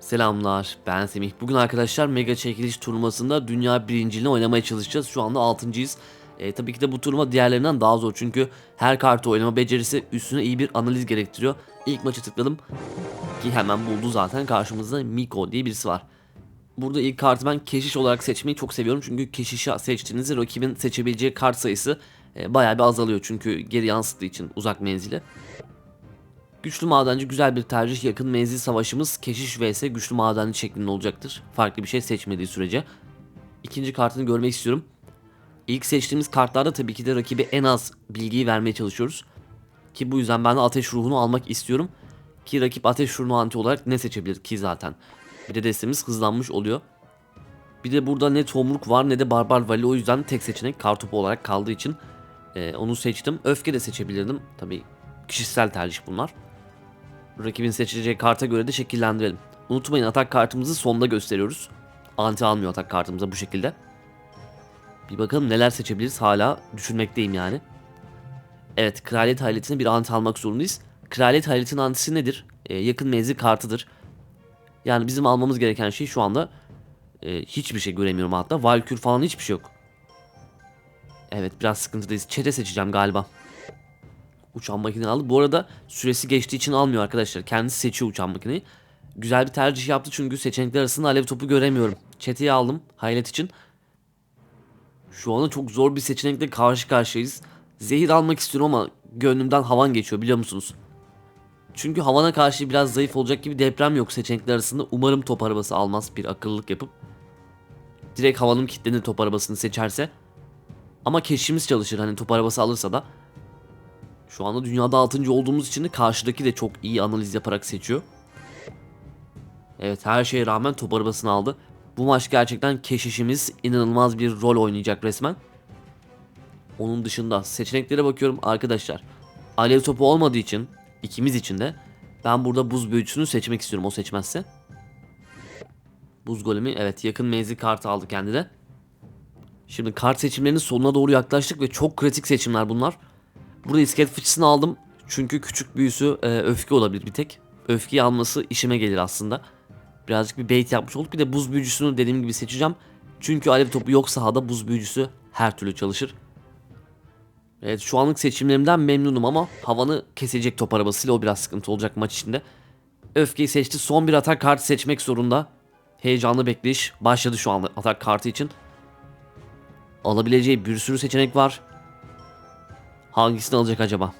Selamlar, ben Semih. Bugün arkadaşlar Mega Çekiliş turnuvasında dünya birinciliğini oynamaya çalışacağız. Şu anda 6.yız. E, tabii ki de bu turnuva diğerlerinden daha zor çünkü her kartı oynama becerisi üstüne iyi bir analiz gerektiriyor. İlk maçı tıkladım ki hemen buldu zaten karşımızda Miko diye birisi var. Burada ilk kartı ben keşiş olarak seçmeyi çok seviyorum çünkü keşişi seçtiğinizde rakibin seçebileceği kart sayısı e, bayağı bir azalıyor çünkü geri yansıttığı için uzak menzili. Güçlü madenci güzel bir tercih. Yakın menzil savaşımız keşiş vs güçlü madenci şeklinde olacaktır. Farklı bir şey seçmediği sürece. İkinci kartını görmek istiyorum. İlk seçtiğimiz kartlarda tabii ki de rakibe en az bilgiyi vermeye çalışıyoruz. Ki bu yüzden ben de ateş ruhunu almak istiyorum. Ki rakip ateş ruhunu anti olarak ne seçebilir ki zaten. Bir de destemiz hızlanmış oluyor. Bir de burada ne tomruk var ne de barbar vali o yüzden tek seçenek kartopu olarak kaldığı için e, onu seçtim. Öfke de seçebilirdim. Tabii kişisel tercih bunlar. Rakibin seçeceği karta göre de şekillendirelim. Unutmayın atak kartımızı sonda gösteriyoruz. Anti almıyor atak kartımıza bu şekilde. Bir bakalım neler seçebiliriz hala düşünmekteyim yani. Evet kraliyet hayaletine bir anti almak zorundayız. Kraliyet hayaletin antisi nedir? Ee, yakın menzil kartıdır. Yani bizim almamız gereken şey şu anda e, hiçbir şey göremiyorum hatta. Valkür falan hiçbir şey yok. Evet biraz sıkıntıdayız. Çete seçeceğim galiba. Uçan makineyi aldı. Bu arada süresi geçtiği için almıyor arkadaşlar. Kendisi seçiyor uçan makineyi. Güzel bir tercih yaptı çünkü seçenekler arasında alev topu göremiyorum. Çeteyi aldım hayret için. Şu anda çok zor bir seçenekle karşı karşıyayız. Zehir almak istiyorum ama gönlümden havan geçiyor biliyor musunuz? Çünkü havana karşı biraz zayıf olacak gibi deprem yok seçenekler arasında. Umarım top arabası almaz bir akıllılık yapıp. Direkt havanın kilitlenir top arabasını seçerse. Ama keşfimiz çalışır hani top arabası alırsa da. Şu anda dünyada 6. olduğumuz için de karşıdaki de çok iyi analiz yaparak seçiyor. Evet her şeye rağmen top arabasını aldı. Bu maç gerçekten keşişimiz inanılmaz bir rol oynayacak resmen. Onun dışında seçeneklere bakıyorum arkadaşlar. Alev topu olmadığı için ikimiz için de ben burada buz büyücüsünü seçmek istiyorum o seçmezse. Buz golemi evet yakın menzil kartı aldı kendi de. Şimdi kart seçimlerinin sonuna doğru yaklaştık ve çok kritik seçimler bunlar. Burada iskelet fıçısını aldım. Çünkü küçük büyüsü e, öfke olabilir bir tek. Öfkeyi alması işime gelir aslında. Birazcık bir bait yapmış olduk. Bir de buz büyücüsünü dediğim gibi seçeceğim. Çünkü alev topu yok sahada buz büyücüsü her türlü çalışır. Evet şu anlık seçimlerimden memnunum ama havanı kesecek top arabasıyla o biraz sıkıntı olacak maç içinde. Öfkeyi seçti. Son bir atak kartı seçmek zorunda. Heyecanlı bekleyiş başladı şu anda atak kartı için. Alabileceği bir sürü seçenek var. Hangisini alacak acaba?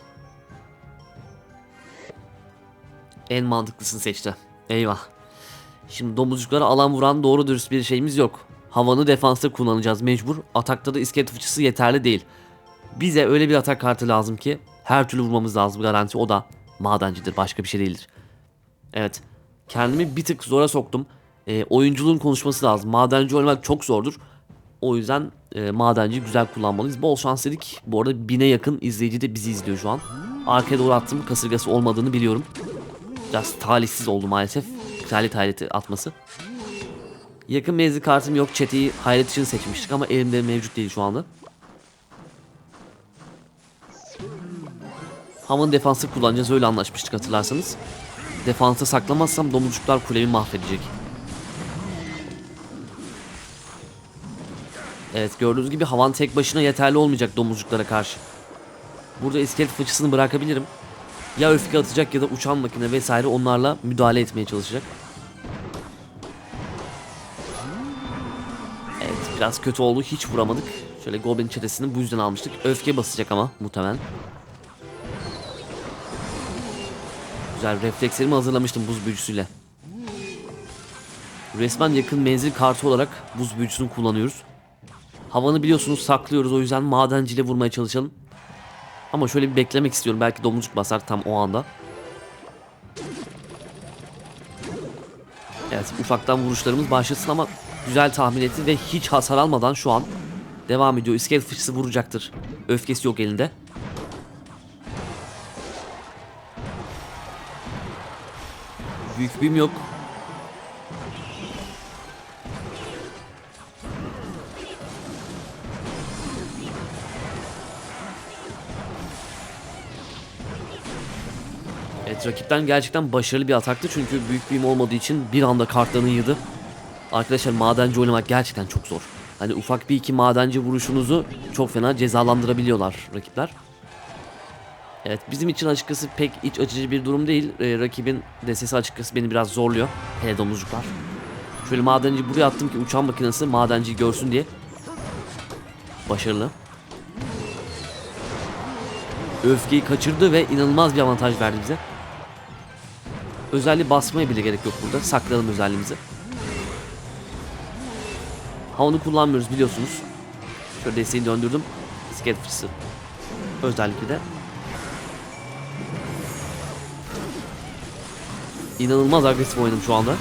En mantıklısını seçti. Eyvah. Şimdi domuzcuklara alan vuran doğru dürüst bir şeyimiz yok. Havanı defansta kullanacağız mecbur. Atakta da iskelet fıçısı yeterli değil. Bize öyle bir atak kartı lazım ki her türlü vurmamız lazım garanti. O da madencidir başka bir şey değildir. Evet. Kendimi bir tık zora soktum. E, oyunculuğun konuşması lazım. Madenci oynamak çok zordur. O yüzden e, madenci güzel kullanmalıyız. Bol şans dedik. Bu arada bine yakın izleyici de bizi izliyor şu an. Arkaya doğru attım. Kasırgası olmadığını biliyorum. Biraz talihsiz oldu maalesef. Kraliyet hayreti atması. Yakın menzil kartım yok. Çeteyi hayret için seçmiştik ama elimde mevcut değil şu anda. Hamın defansı kullanacağız öyle anlaşmıştık hatırlarsanız. Defansa saklamazsam domuzcuklar kulemi mahvedecek. Evet gördüğünüz gibi havan tek başına yeterli olmayacak domuzcuklara karşı. Burada iskelet fıçısını bırakabilirim. Ya öfke atacak ya da uçan makine vesaire onlarla müdahale etmeye çalışacak. Evet biraz kötü oldu hiç vuramadık. Şöyle Goblin çetesini bu yüzden almıştık. Öfke basacak ama muhtemelen. Güzel reflekslerimi hazırlamıştım buz büyücüsüyle. Resmen yakın menzil kartı olarak buz büyücüsünü kullanıyoruz. Havanı biliyorsunuz saklıyoruz o yüzden madenciyle vurmaya çalışalım. Ama şöyle bir beklemek istiyorum. Belki domuzcuk basar tam o anda. Evet ufaktan vuruşlarımız başlasın ama güzel tahmin etti ve hiç hasar almadan şu an devam ediyor. İskelet fıçısı vuracaktır. Öfkesi yok elinde. Büyük bim yok. Evet rakipten gerçekten başarılı bir ataktı çünkü büyük büyüm olmadığı için bir anda kartlarını yığdı. Arkadaşlar madenci oynamak gerçekten çok zor. Hani ufak bir iki madenci vuruşunuzu çok fena cezalandırabiliyorlar rakipler. Evet bizim için açıkçası pek iç açıcı bir durum değil. Ee, rakibin destesi açıkçası beni biraz zorluyor. Hele domuzcuklar. Şöyle madenci buraya attım ki uçan makinesi madenciyi görsün diye. Başarılı. Öfkeyi kaçırdı ve inanılmaz bir avantaj verdi bize. Özelliği basmaya bile gerek yok burada. Saklayalım özelliğimizi. Ha onu kullanmıyoruz biliyorsunuz. Şöyle desteği döndürdüm. İskelet fıçısı. Özellikle de. İnanılmaz agresif oynadım şu anda.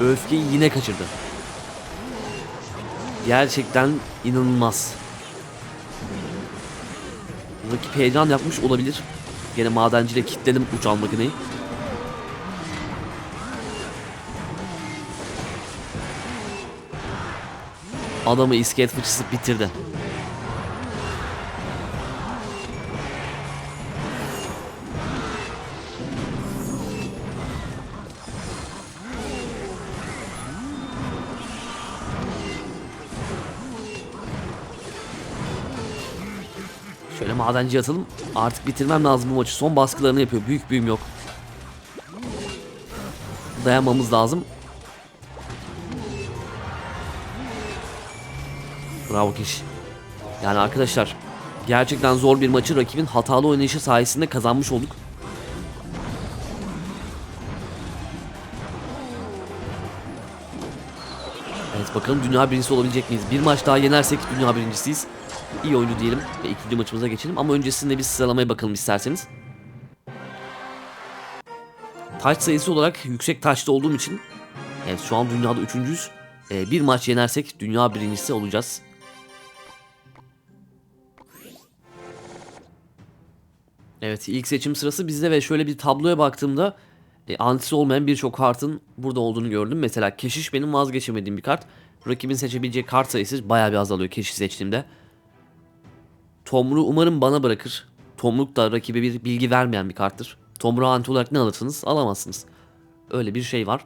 Öfkeyi yine kaçırdı. Gerçekten inanılmaz. Rakip heyecan yapmış olabilir. Gene madenciyle kilitledim uçan makineyi. Adamı iskelet fıçısı bitirdi. Madenci atalım. Artık bitirmem lazım bu maçı. Son baskılarını yapıyor. Büyük büyüm yok. Dayanmamız lazım. Bravo Kiş. Yani arkadaşlar gerçekten zor bir maçı rakibin hatalı oynayışı sayesinde kazanmış olduk. Evet bakalım dünya birincisi olabilecek miyiz? Bir maç daha yenersek dünya birincisiyiz. İyi oyuncu diyelim ve ikinci maçımıza geçelim. Ama öncesinde bir sıralamaya bakalım isterseniz. Taç sayısı olarak yüksek taçta olduğum için Evet şu an dünyada üçüncüyüz. Ee, bir maç yenersek dünya birincisi olacağız. Evet ilk seçim sırası bizde ve şöyle bir tabloya baktığımda e, antisi olmayan birçok kartın burada olduğunu gördüm. Mesela keşiş benim vazgeçemediğim bir kart. Rakibin seçebileceği kart sayısı bayağı bir azalıyor keşiş seçtiğimde. Tomru umarım bana bırakır. Tomruk da rakibe bir bilgi vermeyen bir karttır. Tomru anti olarak ne alırsınız? Alamazsınız. Öyle bir şey var.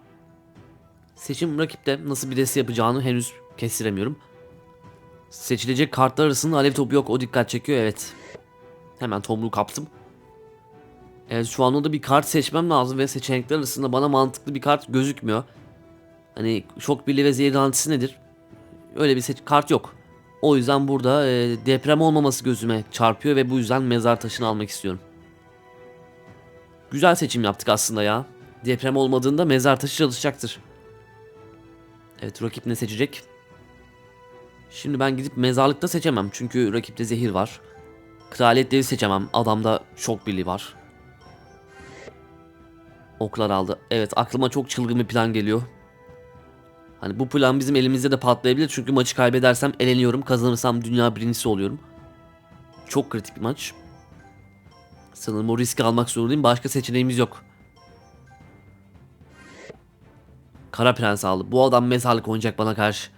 Seçim rakipte nasıl bir deste yapacağını henüz kestiremiyorum. Seçilecek kartlar arasında alev topu yok o dikkat çekiyor evet. Hemen tomruğu kaptım. Evet şu anda da bir kart seçmem lazım ve seçenekler arasında bana mantıklı bir kart gözükmüyor. Hani şok birliği ve zehir antisi nedir? Öyle bir seç kart yok. O yüzden burada e, deprem olmaması gözüme çarpıyor ve bu yüzden mezar taşını almak istiyorum. Güzel seçim yaptık aslında ya. Deprem olmadığında mezar taşı çalışacaktır. Evet rakip ne seçecek? Şimdi ben gidip mezarlıkta seçemem çünkü rakipte zehir var. Kraliyet devi seçemem. Adamda şok birliği var. Oklar aldı. Evet aklıma çok çılgın bir plan geliyor. Hani bu plan bizim elimizde de patlayabilir çünkü maçı kaybedersem eleniyorum. Kazanırsam dünya birincisi oluyorum. Çok kritik bir maç. Sanırım o riski almak zorundayım. Başka seçeneğimiz yok. Kara Prens aldı. Bu adam mezarlık oynayacak bana karşı.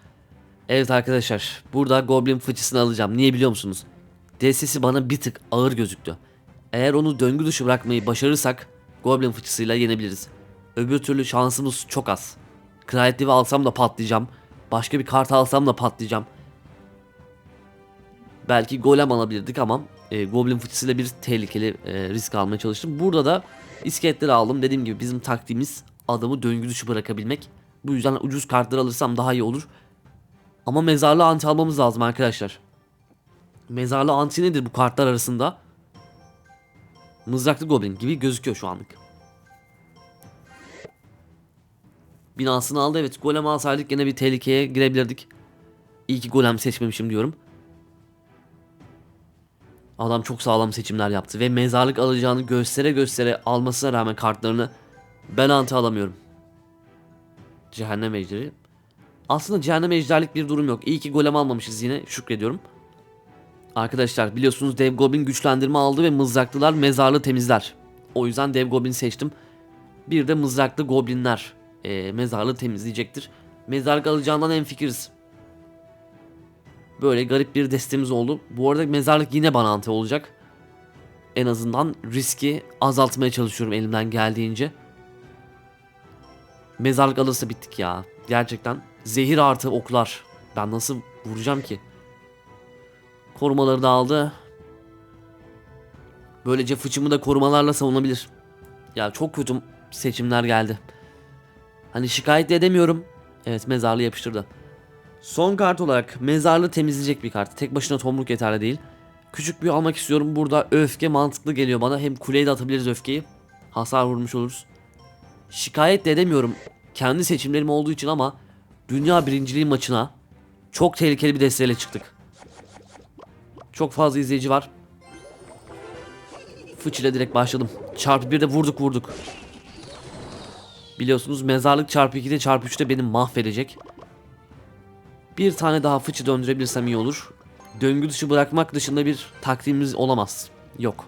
Evet arkadaşlar. Burada Goblin fıçısını alacağım. Niye biliyor musunuz? DS'si bana bir tık ağır gözüktü. Eğer onu döngü dışı bırakmayı başarırsak Goblin fıçısıyla yenebiliriz. Öbür türlü şansımız çok az. Kraliyet Divi alsam da patlayacağım. Başka bir kart alsam da patlayacağım. Belki golem alabilirdik ama e, Goblin fıçısıyla bir tehlikeli e, risk almaya çalıştım. Burada da iskeletleri aldım. Dediğim gibi bizim taktiğimiz adamı döngü dışı bırakabilmek. Bu yüzden ucuz kartları alırsam daha iyi olur. Ama mezarlı anti almamız lazım arkadaşlar. Mezarlı anti nedir bu kartlar arasında? Mızraklı Goblin gibi gözüküyor şu anlık. Binasını aldı evet. Golem alsaydık yine bir tehlikeye girebilirdik. İyi ki golem seçmemişim diyorum. Adam çok sağlam seçimler yaptı ve mezarlık alacağını göstere göstere almasına rağmen kartlarını ben anti alamıyorum. Cehennem ejderi. Aslında cehennem ejderlik bir durum yok. İyi ki golem almamışız yine şükrediyorum. Arkadaşlar biliyorsunuz dev goblin güçlendirme aldı ve mızraklılar mezarlığı temizler. O yüzden dev goblin seçtim. Bir de mızraklı goblinler e, mezarlığı temizleyecektir. Mezarlık alacağından en fikiriz. Böyle garip bir destemiz oldu. Bu arada mezarlık yine bana anti olacak. en azından riski azaltmaya çalışıyorum elimden geldiğince. Mezarlık alırsa bittik ya. Gerçekten zehir artı oklar. Ben nasıl vuracağım ki? Korumaları da aldı. Böylece fıçımı da korumalarla savunabilir. Ya çok kötü seçimler geldi. Hani şikayet de edemiyorum. Evet mezarlığı yapıştırdı. Son kart olarak mezarlığı temizleyecek bir kart. Tek başına tomruk yeterli değil. Küçük bir almak istiyorum. Burada öfke mantıklı geliyor bana. Hem kuleye de atabiliriz öfkeyi. Hasar vurmuş oluruz. Şikayet de edemiyorum. Kendi seçimlerim olduğu için ama dünya birinciliği maçına çok tehlikeli bir desteğiyle çıktık. Çok fazla izleyici var. Fıç ile direkt başladım. Çarpı 1'de vurduk vurduk. Biliyorsunuz mezarlık çarpı 2'de çarpı 3'te beni mahvedecek. Bir tane daha fıçı döndürebilirsem iyi olur. Döngü dışı bırakmak dışında bir taktiğimiz olamaz. Yok.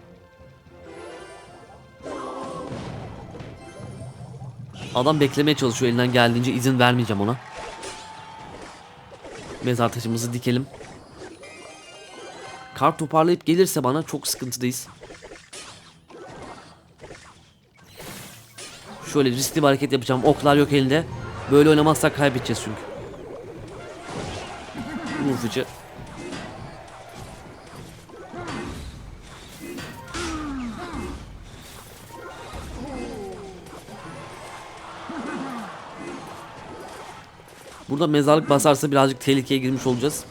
Adam beklemeye çalışıyor elinden geldiğince izin vermeyeceğim ona. Mezar taşımızı dikelim. Kart toparlayıp gelirse bana çok sıkıntıdayız. Şöyle riskli bir hareket yapacağım. Oklar yok elinde. Böyle oynamazsak kaybedeceğiz çünkü. Vur fıçı. Burada mezarlık basarsa birazcık tehlikeye girmiş olacağız.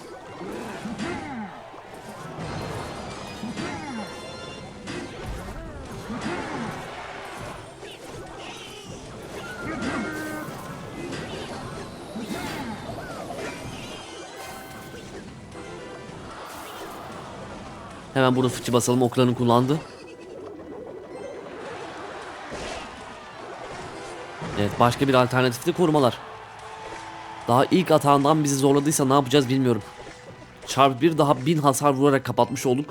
Hemen burada fıçı basalım oklarını kullandı. Evet başka bir alternatif de korumalar. Daha ilk atağından bizi zorladıysa ne yapacağız bilmiyorum. Çarpı bir daha bin hasar vurarak kapatmış olduk.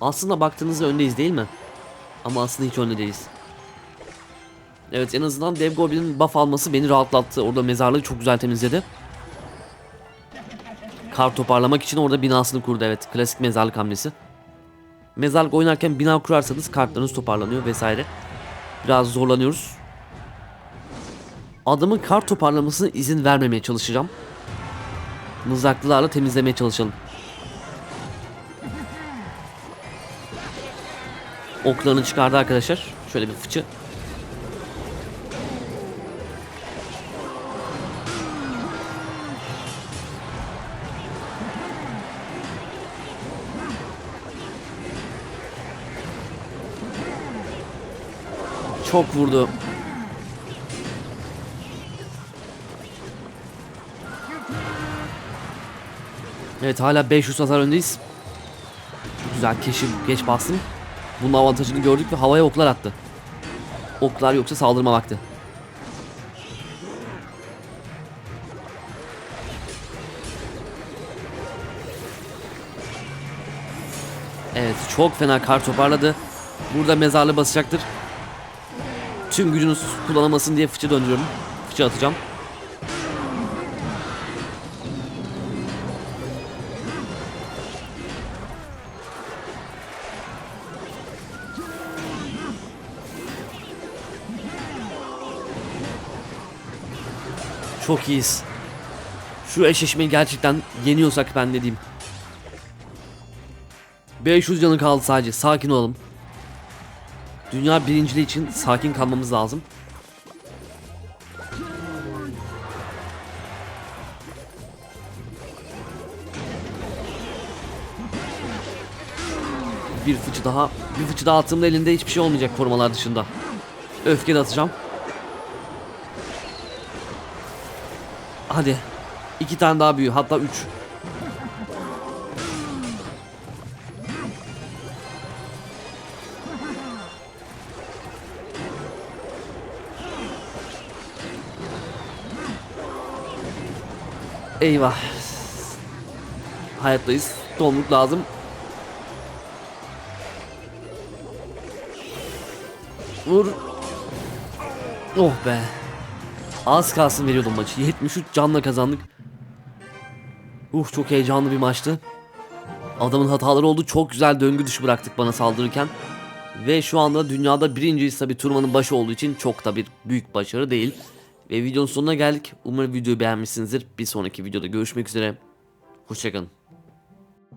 Aslında baktığınızda öndeyiz değil mi? Ama aslında hiç önde değiliz. Evet en azından Dev Goblin'in buff alması beni rahatlattı. Orada mezarlığı çok güzel temizledi. Kar toparlamak için orada binasını kurdu evet. Klasik mezarlık hamlesi. Mezarlık oynarken bina kurarsanız kartlarınız toparlanıyor vesaire. Biraz zorlanıyoruz. Adamın kart toparlamasına izin vermemeye çalışacağım. Mızraklılarla temizlemeye çalışalım. Oklarını çıkardı arkadaşlar. Şöyle bir fıçı. Çok vurdu. Evet hala 500 hasar öndeyiz. Çok güzel keşif geç bastım. Bunun avantajını gördük ve havaya oklar attı. Oklar yoksa saldırma vakti. Evet çok fena kar toparladı. Burada mezarlı basacaktır. Tüm gücünü kullanamasın diye fıçı döndürüyorum. Fıçı atacağım. Çok iyiyiz. Şu eşleşmeyi gerçekten yeniyorsak ben ne diyeyim. 500 canı kaldı sadece. Sakin olalım. Dünya birinciliği için sakin kalmamız lazım. Bir fıçı daha. Bir fıçı daha attığımda elinde hiçbir şey olmayacak korumalar dışında. Öfke de atacağım. Hadi. İki tane daha büyü. Hatta üç. Eyvah. Hayattayız. Tomruk lazım. Vur. Oh be. Az kalsın veriyordum maçı. 73 canla kazandık. Uh çok heyecanlı bir maçtı. Adamın hataları oldu. Çok güzel döngü dışı bıraktık bana saldırırken. Ve şu anda dünyada birinciyiz tabi turmanın başı olduğu için çok da bir büyük başarı değil. Ve videonun sonuna geldik. Umarım videoyu beğenmişsinizdir. Bir sonraki videoda görüşmek üzere. Hoşçakalın.